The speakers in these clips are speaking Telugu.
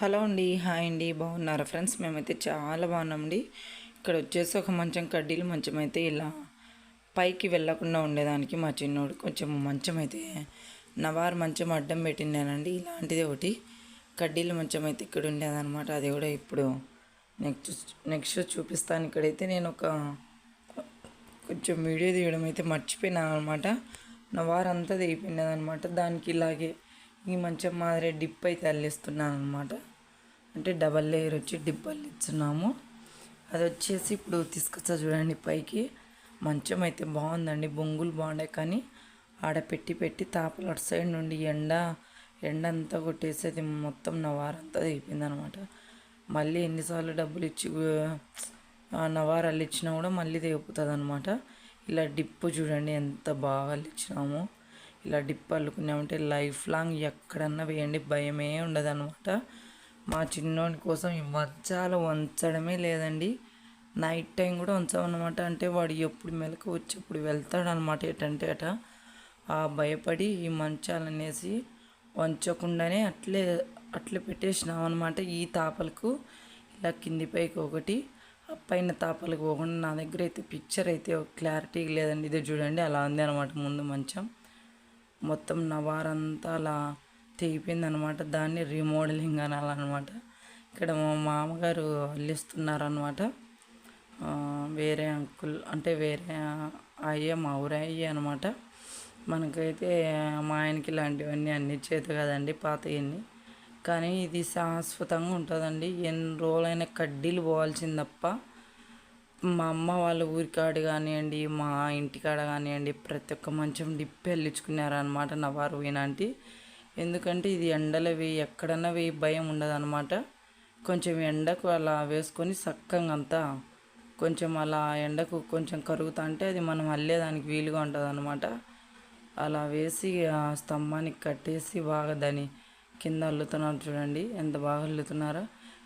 హలో అండి హాయ్ అండి బాగున్నారా? ఫ్రెండ్స్ మేమైతే చాలా బాగున్నామండి. ఇక్కడ వచ్చేసి ఒక మంచం కడ్డీలు మంచం అయితే ఇలా పైకి వెళ్ళకుండా ఉండేదానికి మా చిన్నోడు కొంచెం మంచం అయితే నవారు మంచం అడ్డం పెట్టిండానండి. ఇలాంటిది ఒకటి. కడ్డీల మంచం అయితే ఇక్కడ ఉండేదన్నమాట. అది కూడా ఇప్పుడు నెక్స్ట్ నెక్స్ట్ చూపిస్తాను. ఇక్కడైతే నేను ఒక కొంచెం వీడియో తీయడం అయితే మర్చిపోయినాను అనమాట నా అంతా దిగిపోయినదనమాట అనమాట దానికి ఇలాగే ఈ మంచం మాదిరి డిప్ అయితే అల్లిస్తున్నాను అనమాట అంటే డబల్ లేయర్ వచ్చి డిప్ అల్లిస్తున్నాము అది వచ్చేసి ఇప్పుడు తీసుకొచ్చా చూడండి పైకి. మంచం అయితే బాగుందండి. బొంగులు బాగున్నాయి కానీ ఆడ పెట్టి పెట్టి తాపలు అటు సైడ్ నుండి ఎండ ఎండ అంతా కొట్టేసేది మొత్తం నవారంతా దిగిపోయింది అనమాట మళ్ళీ ఎన్నిసార్లు డబ్బులు ఇచ్చి ఆ నవారు అల్లిచ్చినా కూడా మళ్ళీ దిగిపోతుంది అనమాట ఇలా డిప్పు చూడండి ఎంత బాగా అల్లిచ్చినామో. ఇలా డిప్ అల్లుకున్నామంటే లైఫ్ లాంగ్ ఎక్కడన్నా వేయండి. భయమే ఉండదు అనమాట మా చిన్నోడి కోసం ఈ మంచాలు వంచడమే లేదండి. నైట్ టైం కూడా ఉంచామన్నమాట అంటే వాడు ఎప్పుడు మెలకు వచ్చి ఇప్పుడు వెళ్తాడనమాట ఎటంటే అట ఆ భయపడి ఈ మంచాలు అనేసి వంచకుండానే అట్లే అట్లే పెట్టేసినాం అనమాట ఈ తాపలకు. ఇలా కింది పైకి ఒకటి పైన తాపలకు పోకుండా నా దగ్గర అయితే పిక్చర్ అయితే క్లారిటీ లేదండి. ఇది చూడండి అలా ఉంది అనమాట ముందు మంచం. మొత్తం నవారంతా అలా తెగిపోయింది అనమాట దాన్ని రీమోడలింగ్ అనాలన్నమాట ఇక్కడ మా మామగారు అల్లిస్తున్నారనమాట వేరే అంకుల్ అంటే వేరే అయ్యే మా ఊరే అయ్యే అనమాట. మనకైతే మా ఆయనకి ఇలాంటివన్నీ అన్ని చేత కదండి పాతవన్నీ కానీ ఇది శాశ్వతంగా ఉంటుందండి. ఎన్ని రోజులైనా కడ్డీలు పోవాల్సింది తప్ప మా అమ్మ వాళ్ళ ఊరికాడ కానివ్వండి మా ఇంటికాడ కానివ్వండి ప్రతి ఒక్క మంచం డిప్పి వెళ్ళించుకున్నారనమాట నా వారు పోయినాంటి ఎందుకంటే ఇది ఎండలో వేయి ఎక్కడన్నా వేయి భయం ఉండదన్నమాట. కొంచెం ఎండకు అలా వేసుకొని చక్కగా అంతా కొంచెం అలా ఎండకు కొంచెం కరుగుతా అంటే అది మనం అల్లేదానికి వీలుగా ఉంటుంది అనమాట అలా వేసి ఆ స్తంభానికి కట్టేసి బాగా దాని కింద అల్లుతున్నారు చూడండి ఎంత బాగా అల్లుతున్నారో.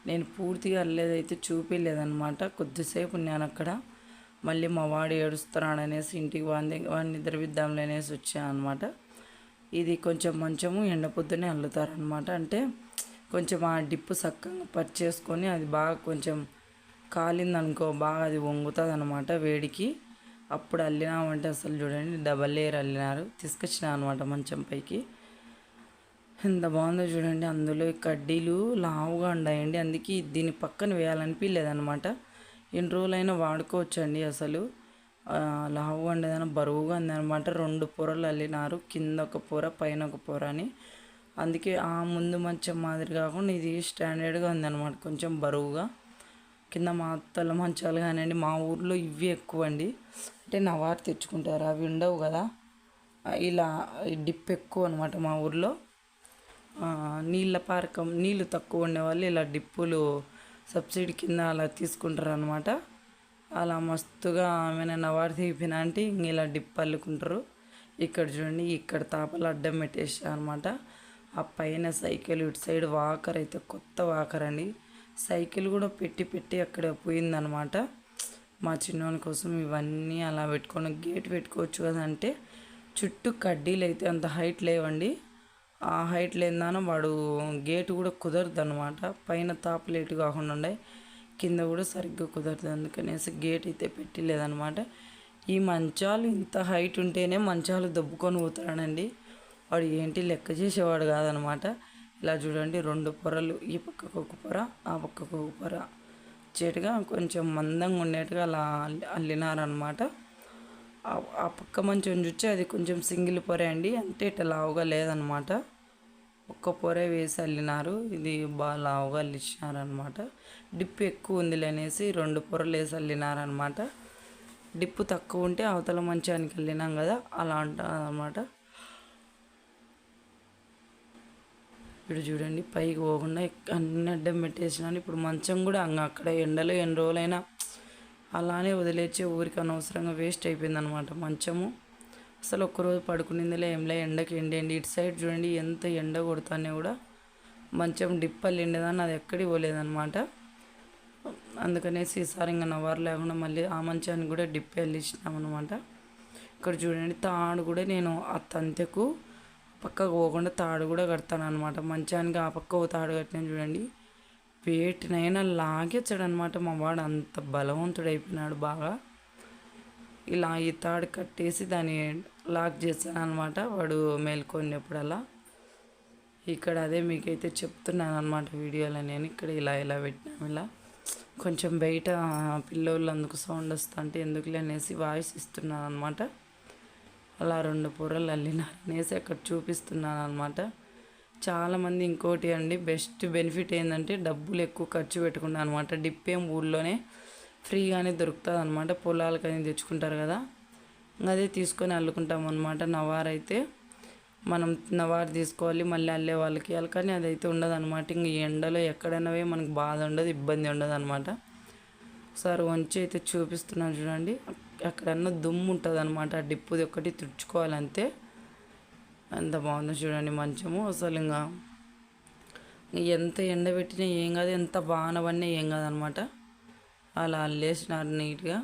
నేను పూర్తిగా అల్లేదైతే చూపించలేదన్నమాట కొద్దిసేపు నేను అక్కడ మళ్ళీ మా వాడు ఏడుస్తున్నాడు అనేసి ఇంటికి వాడిని వాడిని నిద్రపిద్దాంలే అనేసి వచ్చాను అనమాట ఇది కొంచెం మంచము ఎండ పొద్దునే అల్లుతారనమాట అంటే కొంచెం ఆ డిప్పు చక్కగా పర్చేసుకొని అది బాగా కొంచెం కాలిందనుకో బాగా అది వంగుతుంది అనమాట వేడికి. అప్పుడు అల్లినామంటే అసలు చూడండి డబల్ లేయర్ అల్లినారు. తీసుకొచ్చిన అనమాట మంచం పైకి. ఎంత బాగుందో చూడండి అందులో కడ్డీలు లావుగా ఉన్నాయండి అందుకే దీని పక్కన వేయాలనిపించలేదన్నమాట ఎన్ని రోజులైనా వాడుకోవచ్చండి అసలు. లావుగా ఉండేదన్న బరువుగా ఉందనమాట రెండు పొరలు అల్లినారు కింద ఒక పొర పైన ఒక పొర అని. అందుకే ఆ ముందు మంచం మాదిరి కాకుండా ఇది స్టాండర్డ్గా ఉందన్నమాట కొంచెం బరువుగా. కింద మా అత్తల మంచాలు కానివ్వండి మా ఊర్లో ఇవి ఎక్కువ అండి అంటే నవారు తెచ్చుకుంటారు అవి ఉండవు కదా. ఇలా డిప్ ఎక్కువ అనమాట మా ఊర్లో. నీళ్ళ పారకం నీళ్ళు తక్కువ ఉండే వాళ్ళు ఇలా డిప్పులు సబ్సిడీ కింద అలా తీసుకుంటారు అనమాట అలా మస్తుగా ఆమె నవారు తీపిన అంటే ఇంక ఇలా డిప్ అల్లుకుంటారు ఇక్కడ చూడండి ఇక్కడ తాపలు అడ్డం పెట్టేసా అనమాట ఆ పైన సైకిల్ ఇటు సైడ్ వాకర్ అయితే కొత్త వాకర్ అండి. సైకిల్ కూడా పెట్టి పెట్టి అక్కడ పోయిందనమాట మా చిన్నోని కోసం ఇవన్నీ అలా పెట్టుకొని గేట్ పెట్టుకోవచ్చు కదంటే చుట్టూ కడ్డీలు అయితే అంత హైట్ లేవండి. ఆ హైట్ లేదాన వాడు గేట్ కూడా కుదరదు అనమాట పైన తాపలేటు కాకుండా ఉండే. కింద కూడా సరిగ్గా కుదరదు. అందుకనేసి గేట్ అయితే పెట్టలేదనమాట. ఈ మంచాలు ఇంత హైట్ ఉంటేనే మంచాలు దబ్బుకొని పోతాడనండి వాడు ఏంటి లెక్క చేసేవాడు కాదనమాట. ఇలా చూడండి రెండు పొరలు ఈ పక్కకు ఒక పొర ఆ పక్కకు ఒక పొర. చేటుగా కొంచెం మందంగా ఉండేట్టుగా అలా అల్లినారనమాట. ఆ- ఆ పక్క మంచం చూచి అది కొంచెం సింగిల్ పొరే అండి. అంటే ఇట్లా లావుగా లేదనమాట. ఒక్క పొరే వేసి అల్లినారు. ఇది బాగా లావుగా అల్లించినారనమాట డిప్పు ఎక్కువ ఉంది అనేసి రెండు పొరలు వేసి అల్లినారనమాట డిప్పు తక్కువ ఉంటే అవతల మంచానికి వెళ్ళినాం కదా అలా అంటారు అనమాట ఇప్పుడు చూడండి పైకి పోకుండా అన్ని అడ్డం పెట్టేసినాను ఇప్పుడు మంచం కూడా అంగ అక్కడ ఎండలో ఎన్ని రోజులైనా అలానే వదిలేచ్చే ఊరికి అనవసరంగా వేస్ట్ అయిపోయిందనమాట మంచము. అసలు ఒక్కరోజు పడుకునిందిలే ఏంలే ఎండకి ఎండేండి ఇటు సైడ్ చూడండి ఎంత ఎండ కొడతానే కూడా మంచం డిప్పలు ఎండేదాన్ని అది ఎక్కడికి పోలేదన్నమాట. అందుకనేసి ఈసారి ఇంకా నవారు లేకుండా మళ్ళీ ఆ మంచానికి కూడా డిప్ వెళ్ళిచ్చినాం అనమాట ఇక్కడ చూడండి తాడు కూడా నేను ఆ తంతెకు పక్కకు పోకుండా తాడు కూడా కడతాను అనమాట మంచానికి ఆ పక్క ఓ తాడు కట్టినాను చూడండి. వేటినైనా లాగేచ్చాడు అనమాట మా వాడు అంత బలవంతుడు అయిపోయినాడు బాగా. ఇలా ఈ తాడు కట్టేసి దాన్ని లాక్ చేశాను అనమాట వాడు మేల్కొన్నప్పుడల్లా. ఇక్కడ అదే మీకైతే చెప్తున్నాను అనమాట వీడియోలో నేను. ఇక్కడ ఇలా ఇలా పెట్టినాము ఇలా. కొంచెం బయట పిల్లోళ్ళు అందుకు సౌండ్ వస్తుంటే ఎందుకులే అనేసి వాయిస్ ఇస్తున్నాను అనమాట అలా రెండు పొరలు అల్లినారు అనేసి అక్కడ చూపిస్తున్నాను అనమాట చాలామంది ఇంకోటి అండి బెస్ట్ బెనిఫిట్ ఏంటంటే డబ్బులు ఎక్కువ ఖర్చు పెట్టుకున్నాను అనమాట డిప్ ఏం ఊళ్ళోనే ఫ్రీగానే దొరుకుతుంది అనమాట పొలాలకని తెచ్చుకుంటారు కదా. అదే తీసుకొని అల్లుకుంటాం అనమాట నవారైతే. మనం నవారు తీసుకోవాలి మళ్ళీ అల్లే వాళ్ళకి ఇవ్వాలి కానీ అదైతే ఉండదు అనమాట ఇంక ఎండలో ఎక్కడైనా మనకు బాధ ఉండదు ఇబ్బంది ఉండదు అనమాట ఒకసారి వంచి అయితే చూపిస్తున్నాను చూడండి. ఎక్కడన్నా దుమ్ము ఉంటుంది అనమాట ఆ డిప్పుది ఒక్కటి తుడుచుకోవాలంతే. ఎంత బాగుందో చూడండి మంచము. అసలు ఇంకా ఎంత ఎండబెట్టినా ఏం కాదు. ఎంత వాన పడినా ఏం కాదనమాట అలా అల్లేసినారు నీట్గా.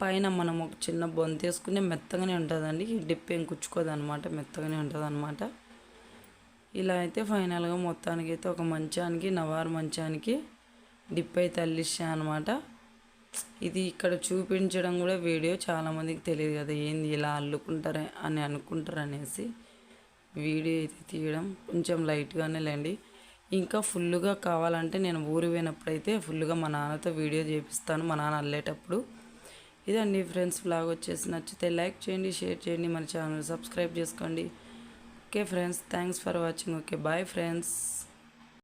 పైన మనం ఒక చిన్న బొంత వేసుకునే మెత్తగానే ఉంటుందండి. ఈ డిప్ ఏం కుచ్చుకోదనమాట మెత్తగానే ఉంటుందన్నమాట ఇలా అయితే ఫైనల్గా మొత్తానికి అయితే ఒక మంచానికి నవారు మంచానికి డిప్ అయితే అల్లిచ్చా అనమాట. ఇది ఇక్కడ చూపించడం కూడా వీడియో చాలామందికి తెలియదు కదా ఏంది ఇలా అల్లుకుంటారే అని అనుకుంటారు అనేసి వీడియో అయితే తీయడం కొంచెం లైట్గానే లేండి. ఇంకా ఫుల్గా కావాలంటే నేను ఊరు పోయినప్పుడైతే ఫుల్గా మా నాన్నతో వీడియో చేపిస్తాను మా నాన్న అల్లేటప్పుడు. ఇదండి ఫ్రెండ్స్ బ్లాగ్ వచ్చేసి నచ్చితే లైక్ చేయండి షేర్ చేయండి మన ఛానల్ సబ్స్క్రైబ్ చేసుకోండి. Okay friends thanks for watching okay bye friends